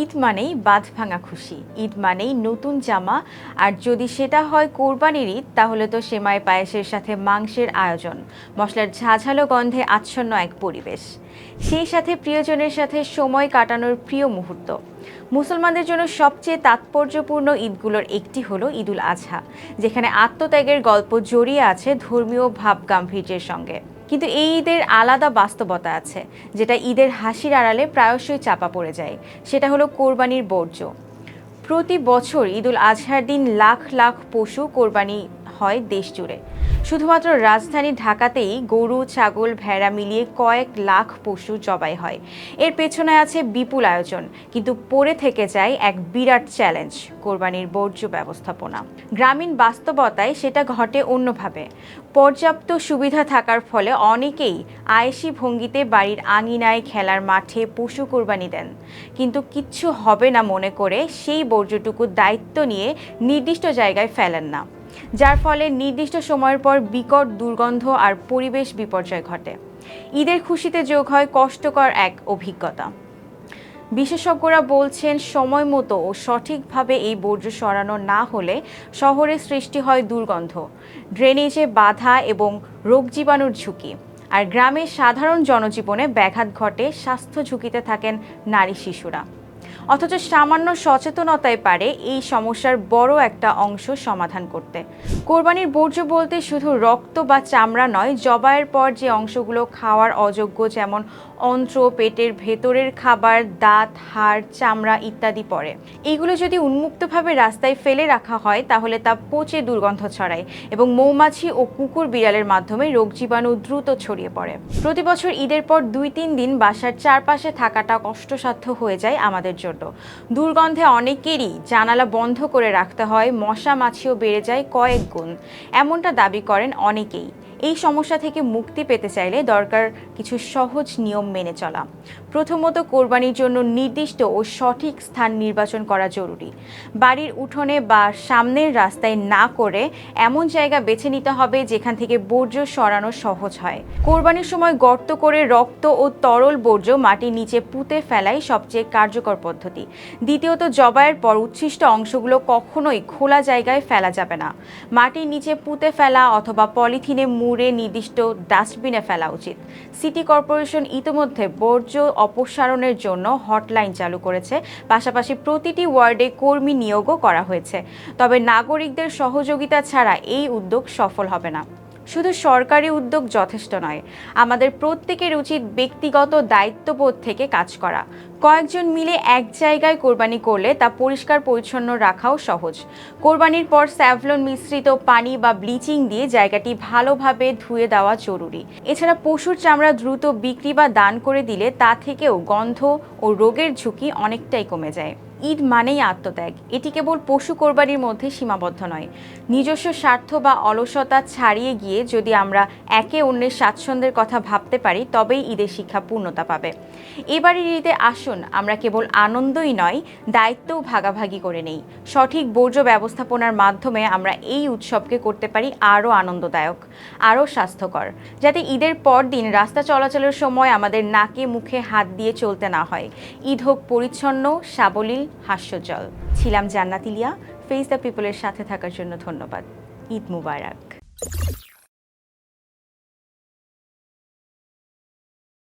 ঈদ মানেই বাঁধ ভাঙা খুশি। ঈদ মানেই নতুন জামা। আর যদি সেটা হয় কোরবানির ঈদ, তাহলে তো সেমাই পায়েসের সাথে মাংসের আয়োজন। মশলার ঝাঝালো গন্ধে আচ্ছন্ন এক পরিবেশ। সেই সাথে প্রিয়জনের সাথে সময় কাটানোর প্রিয় মুহূর্ত। মুসলমানদের জন্য সবচেয়ে তাৎপর্যপূর্ণ ঈদগুলোর একটি হলো ঈদুল আজহা, যেখানে আত্মত্যাগের গল্প জড়িয়ে আছে ধর্মীয় ভাব গাম্ভীর্যের সঙ্গে। কিন্তু এই ঈদের আলাদা বাস্তবতা আছে, যেটা ঈদের হাসির আড়ালে প্রায়শই চাপা পড়ে যায়। সেটা হলো কোরবানির বর্জ্য। প্রতি বছর ঈদুল আজহার দিন লাখ লাখ পশু কোরবানি হয় দেশ জুড়ে। শুধুমাত্র রাজধানী ঢাকাতেই গরু, ছাগল, ভেড়া মিলিয়ে কয়েক লাখ পশু জবাই হয়। এর পেছনে আছে বিপুল আয়োজন, কিন্তু পড়ে থেকে যায় এক বিরাট চ্যালেঞ্জ, কোরবানির বর্জ্য ব্যবস্থাপনা। গ্রামীণ বাস্তবতায় সেটা ঘটে অন্যভাবে। পর্যাপ্ত সুবিধা থাকার ফলে অনেকেই আয়েসি ভঙ্গিতে বাড়ির আঙিনায় খেলার মাঠে পশু কোরবানি দেন। কিন্তু কিচ্ছু হবে না মনে করে সেই বর্জ্যটুকু দায়িত্ব নিয়ে নির্দিষ্ট জায়গায় ফেলেন না। যার ফলে নির্দিষ্ট সময়ের পর বিকট দুর্গন্ধ আর পরিবেশ বিপর্যয় ঘটে। ঈদের খুশিতে যোগ হয় কষ্টকর এক অভিজ্ঞতা। বিশেষজ্ঞরা বলছেন, সময় মতো ও সঠিকভাবে এই বর্জ্য সরানো না হলে শহরে সৃষ্টি হয় দুর্গন্ধ, ড্রেনেজে বাধা এবং রোগ জীবাণুর ঝুঁকি। আর গ্রামের সাধারণ জনজীবনে ব্যাঘাত ঘটে, স্বাস্থ্য ঝুঁকিতে থাকেন নারী শিশুরা। অথচ সামান্য সচেতনতায় পারে এই সমস্যার বড় একটা অংশ সমাধান করতে। কোরবানির বর্জ্য বলতে শুধু রক্ত বা চামড়া নয়, জবাইয়ের পর যে অংশগুলো খাওয়ার অযোগ্য যেমন অন্ত্র, পেটের ভেতরের খাবার, দাঁত, হাড়, চামড়া ইত্যাদি পড়ে। এইগুলো যদি উন্মুক্তভাবে রাস্তায় ফেলে রাখা হয়, তাহলে তা পচে দুর্গন্ধ ছড়ায় এবং মৌমাছি ও কুকুর বিড়ালের মাধ্যমে রোগ জীবাণু দ্রুত ছড়িয়ে পড়ে। প্রতি বছর ঈদের পর দুই তিন দিন বাসার চারপাশে থাকাটা কষ্টসাধ্য হয়ে যায় আমাদের জন্য। দুর্গন্ধে অনেকেরই জানালা বন্ধ করে রাখতে হয়, মশা মাছিও বেড়ে যায় কয়েক গুণ। এমনটা দাবি করেন অনেকেই। এই সমস্যা থেকে মুক্তি পেতে চাইলে দরকার কিছু সহজ নিয়ম মেনে চলা। প্রথমত কোরবানির জন্য নির্দিষ্ট ও সঠিক স্থান নির্বাচন করা জরুরি। বাড়ির উঠোনে বা সামনের রাস্তায় না করে এমন জায়গা বেছে নিতে হবে যেখান থেকে বর্জ্য সরানো সহজ হয়। কোরবানির সময় গর্ত করে রক্ত ও তরল বর্জ্য মাটির নিচে পুঁতে ফেলাই সবচেয়ে কার্যকর পদ্ধতি। দ্বিতীয়ত, জবাইয়ের পর উচ্ছিষ্ট অংশগুলো কখনোই খোলা জায়গায় ফেলা যাবে না। মাটির নিচে পুঁতে ফেলা অথবা পলিথিনে মুড়ে নির্দিষ্ট ডাস্টবিনে ফেলা উচিত। সিটি কর্পোরেশন ইতিমধ্যে বর্জ্য অপসারণের জন্য হটলাইন চালু করেছে। পাশাপাশি প্রতিটি ওয়ার্ডে কর্মী নিয়োগও করা হয়েছে। তবে নাগরিকদের সহযোগিতা ছাড়া এই উদ্যোগ সফল হবে না। শুধু সরকারি উদ্যোগ যথেষ্ট নয়, আমাদের প্রত্যেকের উচিত ব্যক্তিগত দায়িত্ববোধ থেকে কাজ করা। কয়েকজন মিলে এক জায়গায় কোরবানি করলে তা পরিষ্কার পরিচ্ছন্ন রাখাও সহজ। কোরবানির পর স্যাভলন মিশ্রিত পানি বা ব্লিচিং দিয়ে জায়গাটি ভালোভাবে ধুয়ে দেওয়া জরুরি। এছাড়া পশুর চামড়া দ্রুত বিক্রি বা দান করে দিলে তা থেকেও গন্ধ ও রোগের ঝুঁকি অনেকটাই কমে যায়। ঈদ মানেই আত্মত্যাগ। এটি কেবল পশু কোরবানির মধ্যে সীমাবদ্ধ নয়। নিজস্ব স্বার্থ বা অলসতা ছাড়িয়ে গিয়ে যদি আমরা একে অন্যের স্বাচ্ছন্দ্যের কথা ভাবতে পারি, তবেই ঈদের শিক্ষা পূর্ণতা পাবে। এবারের ঈদে আসুন, আমরা কেবল আনন্দই নয়, দায়িত্বও ভাগাভাগি করে নেই। সঠিক বর্জ্য ব্যবস্থাপনার মাধ্যমে আমরা এই উৎসবকে করতে পারি আরও আনন্দদায়ক, আরও স্বাস্থ্যকর, যাতে ঈদের পর দিন রাস্তা চলাচলের সময় আমাদের নাকে মুখে হাত দিয়ে চলতে না হয়। ঈদ হোক পরিচ্ছন্ন, সাবলীল হাস্যজল। ছিলাম জান্নাতিলিয়া ফেস দ্য পিপলের সাথে থাকার জন্য ধন্যবাদ। ঈদ মুবারক।